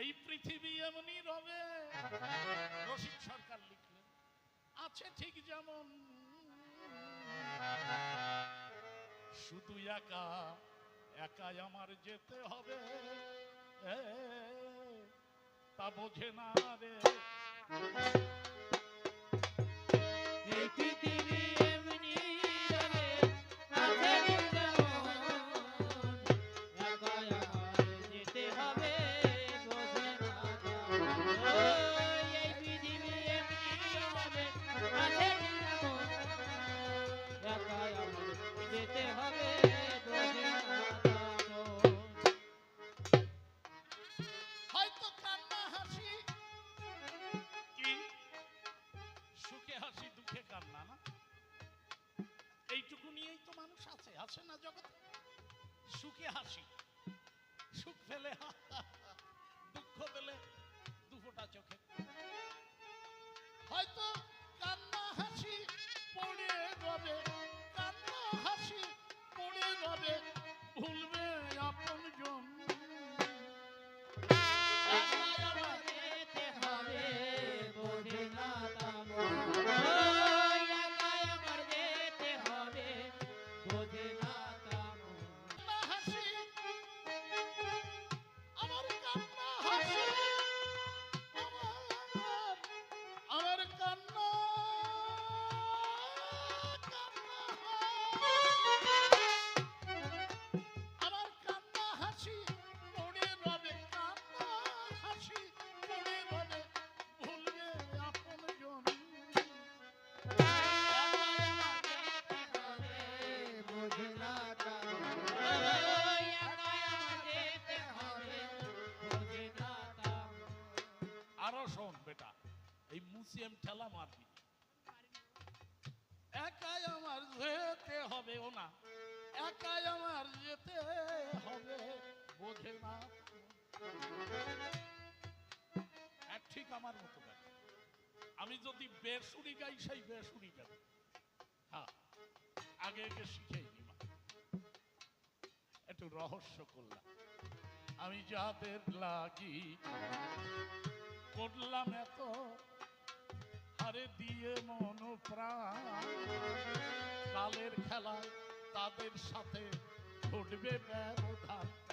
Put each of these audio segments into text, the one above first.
এই পৃথিবী এমনই রবে। রসিক সরকার লিখলেন, আছে ঠিক যেমন। শুধু একা, একাই আমার যেতে হবে। তা বোঝে না রে। এইটুকু নিয়েই তো মানুষ আছে আছে না সুখে হাসি, সুখ দুঃখ দুফোটা চোখে। হয়তো কান্না হাসি পড়ে যাবে কান্না হাসি পড়ে যাবে ভুলবে আপন জন মিউজিয়াম ঠেলা মারবি। একাই আমার যেতে হবে ও না। একাই আমার যেতে হবে বোঝে না। হ্যাঁ, ঠিক আমার মতো গান আমি যদি বেসুরি গাই সেই বেসুরি গাবি হ্যাঁ আগে আগে শিখেই নিবা একটু রহস্য করলাম। আমি যাদের লাগি করলাম এত হারে দিয়ে মন প্রাণ। কালের খেলায় তাদের সাথে ঘটবে ব্যবধান।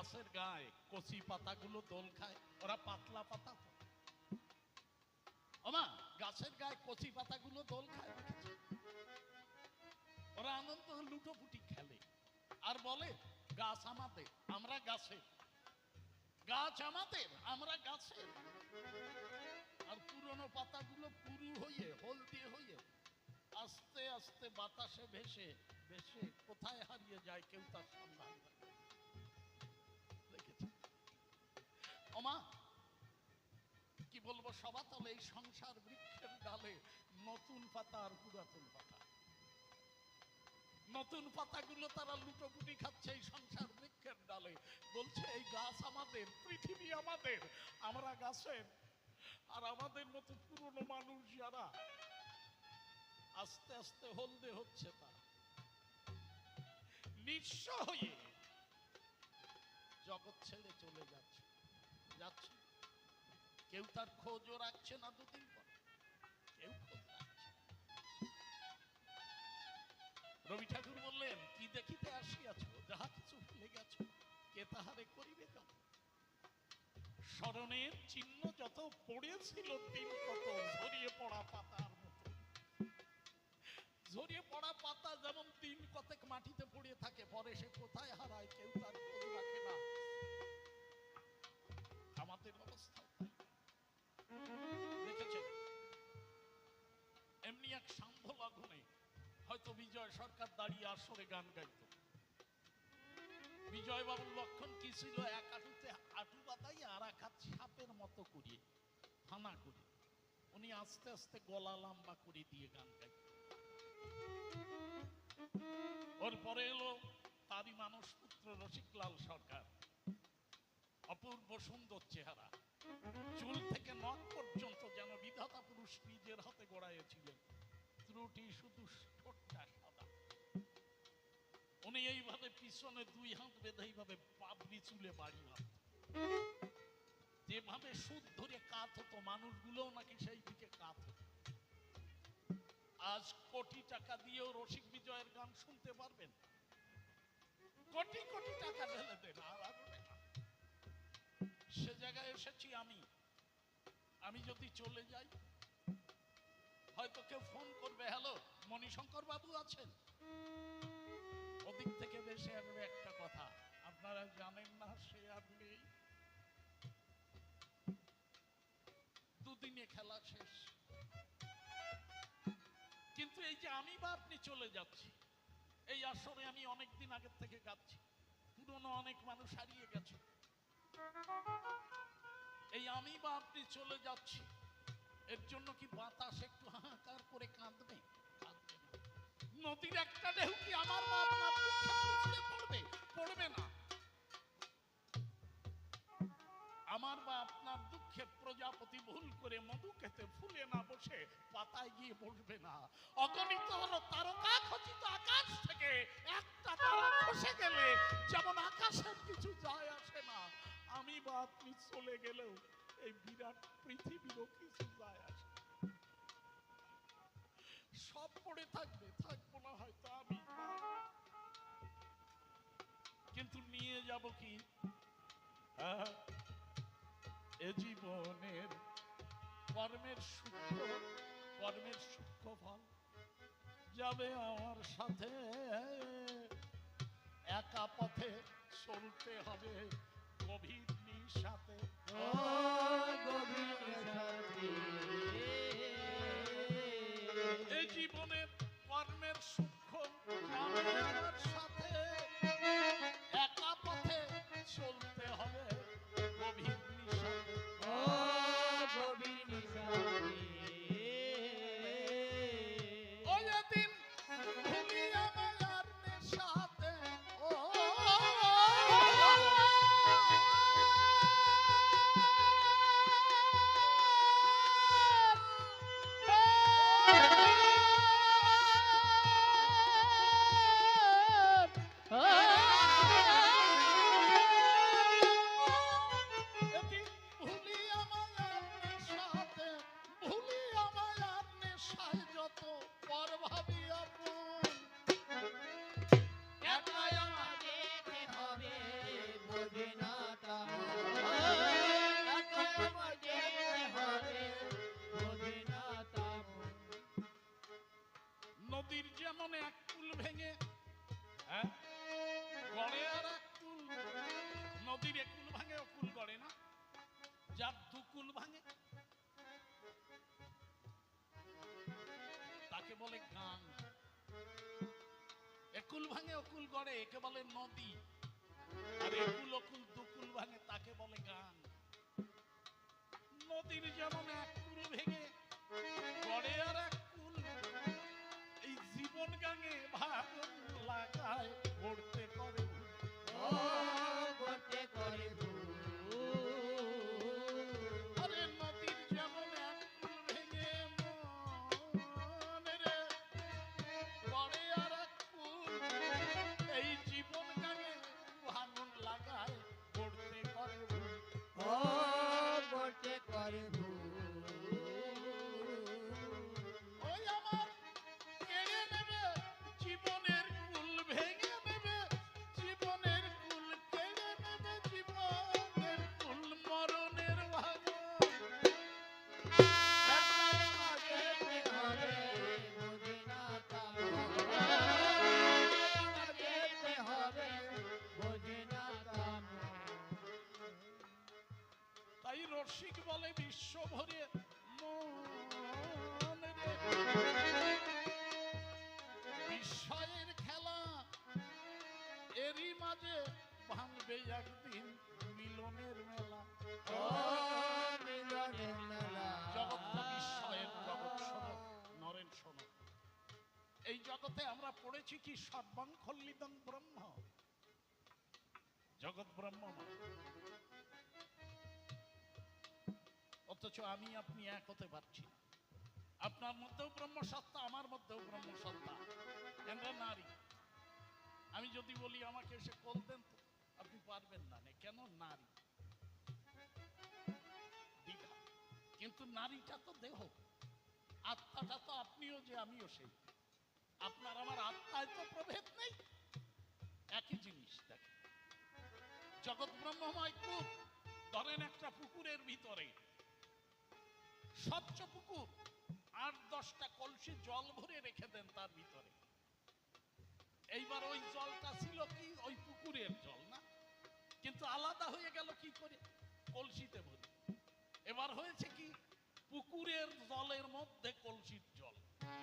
গাছের গায়ে কচি পাতাগুলো দোল খায়, ওরা পাতলা পাতা ওমা, গাছের গায়ে কচি পাতাগুলো দোল খায়? ওরা আনন্দ লুটোপুটি খেলে আর বলে, গাছ আমাদের, আমরা গাছের। গাছ আমাদের, আমরা গাছের। আর পুরনো পাতাগুলো পুরু হয়ে, হলদে হয়ে আস্তে আস্তে বাতাসে ভেসে ভেসে কোথায় হারিয়ে যায় কেউ তার সবাতলে সংসার বৃক্ষের ডালে নতুন পাতা আর পুরাতন পাতা। নতুন পাতাগুলো তারা লুটোপুটি খাচ্ছে এই সংসার বৃক্ষের ডালে। বলছে, এই গাছ আমাদের, পৃথিবী আমাদের, আমরা গাছের। আর আমাদের মতো পুরনো মানুষ যারা, আস্তে আস্তে হলদে হচ্ছে তারা। নিঃস্ব হয়ে জগৎ ছেড়ে চলে যাচ্ছে যাচ্ছে। কেউ তার খোঁজও রাখছে না দুদিন পর। কেউ খোঁজ রাখছে রবি ঠাকুর বললেন, কি দেখিতে আসিয়াছ? যাহা কিছু ভুলে গেছ, কে তাহারে করিবে কাম স্মরণের চিহ্ন যত পড়েছিল তিন কত ঝরিয়ে পড়া পাতার মতো। ঝরিয়ে পড়া পাতা যেমন তিন কতক মাটিতে পড়ে থাকে, পরে সে বিজয়, সরকার দাঁড়িয়ে আসরে গান গাইতো। বিজয় বাবুর লক্ষণ কি ছিল? এক আটুতে আটু বাতাই আর এক হাত সাপের মতো করিয়ে ফানা করে উনি আস্তে আস্তে গলা লম্বা করে দিয়ে গান গাইতেন ওর পরে এলো তারই মানুষ পুত্র রসিকলাল সরকার। অপূর্ব সুন্দর চেহারা। চুল থেকে নখ পর্যন্ত যেন বিধাতা পুরুষ নিজের হাতে গড়াইয়াছিলেন। শুধু ঠোঁটটা সাদা। উনি এইভাবে পিছনে দুই হাত বেঁধে এইভাবে পাবলি চুলে বাড়ি মারত যেভাবে সুদ ধরে কাত হতো মানুষগুলো নাকি সেই দিকে কাত হতো। আজ কোটি টাকা দিয়েও রসিক বিজয়ের গান শুনতে পারবেন? কোটি কোটি টাকা ঢেলে দেন, আর সে জায়গায় এসেছি আমি। আমি যদি চলে যাই হয়তো কেউ ফোন করবে, হ্যালো, মণিশঙ্কর বাবু আছেন? ওদিক থেকে বেশি আসবে একটা কথা, আপনারা জানেন না সে আর দুদিনে খেলা শেষ। কিন্তু এই যে আমি বা আপনি চলে যাচ্ছি, এই আসরে আমি অনেক দিন আগের থেকে গাচ্ছি পুরনো অনেক মানুষ হারিয়ে গেছে। এই আমি বা আপনি চলে যাচ্ছি। এর জন্য কি বাতাস একটু হাহাকার করে কাঁদবে? কাঁদবে না। নদীর একটা ঢেউ কি আমার পড়বে? পড়বে না। আমার বা আপনার দুঃখে প্রজাপতি ভুল করে মধু খেতে ফুলে না বসে পাতায় গিয়ে বসবে না। অগণিত হলো তারকা খচিত আকাশ থেকে। একটা তারা খসে গেলে যেমন আকাশের কিছু যায় আসে না। আমি বা আপনি চলে গেলেও এই বিরাট পৃথিবীরও কিছু যায় আসে। সব পড়ে থাকবে, থাকব না হয়তো আমি। কিন্তু নিয়ে যাব কি? হ্যাঁ এ জীবনের কর্মের সূক্ষ্ম কর্মের সূক্ষ্ম ফল যাবে আমার সাথে। একা পথে চলতে হবে, গভীর গভীর সাথী এ জীবনের কর্মের সূক্ষ্ম অকুল গড়ে, একে বলে নদী। আর একুল অকুল দুকুল ভাঙে তাকে বলে গান। নদীর যেমন এক কুল ভেঙে, গড়ে আর এক কুল এই জীবন গাঙে ভাব লাগায় করতে করে করতে করে মিলনের মেলা। এই জগতে আমরা পড়েছি কি সর্বাং খল্লিদং ব্রহ্ম। জগৎ ব্রহ্ম অথচ আমি আপনি এক হতে পারছি আপনার মধ্যেও ব্রহ্মসত্তা, আমার মধ্যেও ব্রহ্মসত্তা। আমরা নারী। আমি যদি বলি আমাকে এসে কল দেন তো। আপনি পারবেন না কেন নারী? দ্বিধা। কিন্তু নারীটা তো দেহ। আত্মাটা তো আপনিও যে আমিও সেই। আপনার আমার আত্মায় তো প্রভেদ নেই। একই জিনিস দেখেন। জগৎ ব্রহ্মময় কূপ ধরেন একটা পুকুরের ভিতরে। স্বচ্ছ পুকুর। আট দশটা কলসি জল ভরে রেখে দেন তার ভিতরে। এইবার ওই জলটা ছিল কি? ওই পুকুরের জল। কিন্তু আলাদা হয়ে গেল কি করে? কলসিতে ভরে। এবার হয়েছে কি? পুকুরের জলের মধ্যে কলসির জল।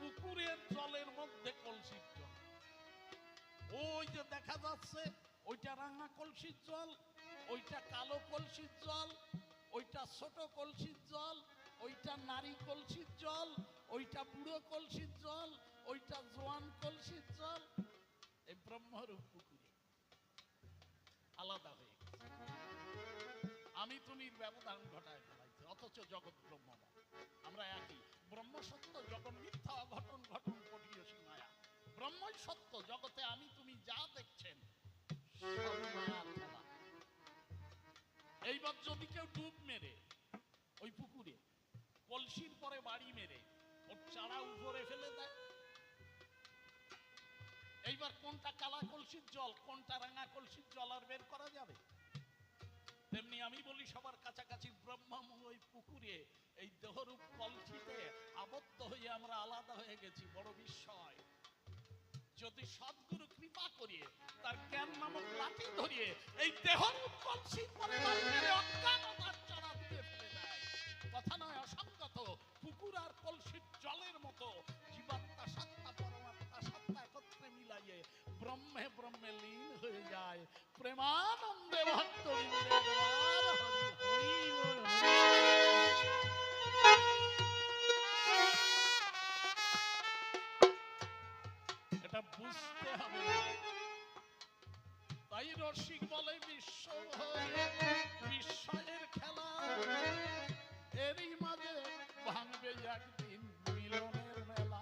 পুকুরের জলের মধ্যে কলসির জল। ওই যে দেখা যাচ্ছে, ওইটা রাঙা কলসির জল, ওইটা কালো কলসির জল, ওইটা ছোট কলসির জল, ওইটা নারী কলসির জল, ওইটা বুড়ো কলসির জল, ওইটা জোয়ান কলসির জল। এই ব্রহ্মরূপ আলাদা হয়ে গেছে। আমি তুমির ব্যবধান ঘটায় ফেলাইছে, অথচ জগৎ ব্রহ্মময়। আমরা একই। ব্রহ্ম সত্য, জগৎ মিথ্যা, অঘটন, ঘটন পটিয়সী মায়া ব্রহ্মই সত্য, জগতে আমি, তুমি যা দেখছেন এইবার যদি কেউ ডুব মেরে, ওই পুকুরে, কলসির পরে বাড়ি মেরে, ওর চারা উপরে ফেলে দেয় এইবার কোনটা কালা কলসির জল, কোনটা রাঙা কলসির জল আর বের করা যাবে? তেমনি আমি বলি সবার কাছাকাছি ব্রহ্মময় পুকুরে, এই দেহরূপ কলসিতে আবদ্ধ হয়ে আমরা আলাদা হয়ে গেছি, বড় বিস্ময়। যদি সদ্গুরু কৃপা করিয়ে, তার জ্ঞান নামক লাঠি ধরিয়ে এই দেহরূপ রসিক বলে বিশ্ব বিশ্বের খেলা। এরই মাঝে ভাঙবে একদিন মিলনের মেলা।